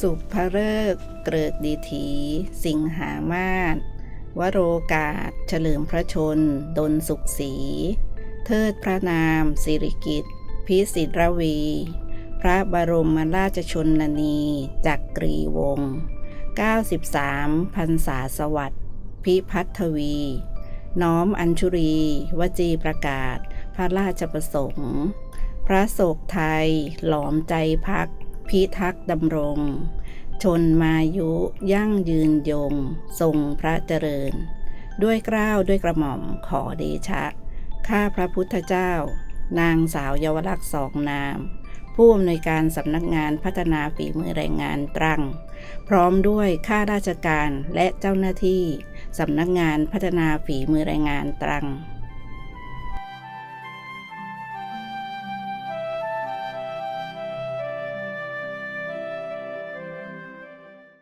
สุภเริกเกริกดีถี สิงหามาศวโรกาส เฉลิมพระชน ดนสุขศรี เทิดพระนาม สิริกิตพิสิทธรวี พระบรมราชชนนีจักกรีวงศ์93พรรษาสวัสดิ์พิพัฒวี น้อมอัญชุรี วจีประกาศ พระราชประสงค์ พระโศกไทย หลอมใจพัก พิทักษ์ดำรง ชนมายุยั่งยืนยง ทรงพระเจริญ ด้วยเกล้าวด้วยกระหม่อมขอเดชะ ข้าพระพุทธเจ้า นางสาวเยาวลักษณ์สองนาม ผู้อำนวยการสำนักงานพัฒนาฝีมือแรงงานตรัง พร้อมด้วยข้าราชการและเจ้าหน้าที่สำนักงานพัฒนาฝีมือแรงงานตรัง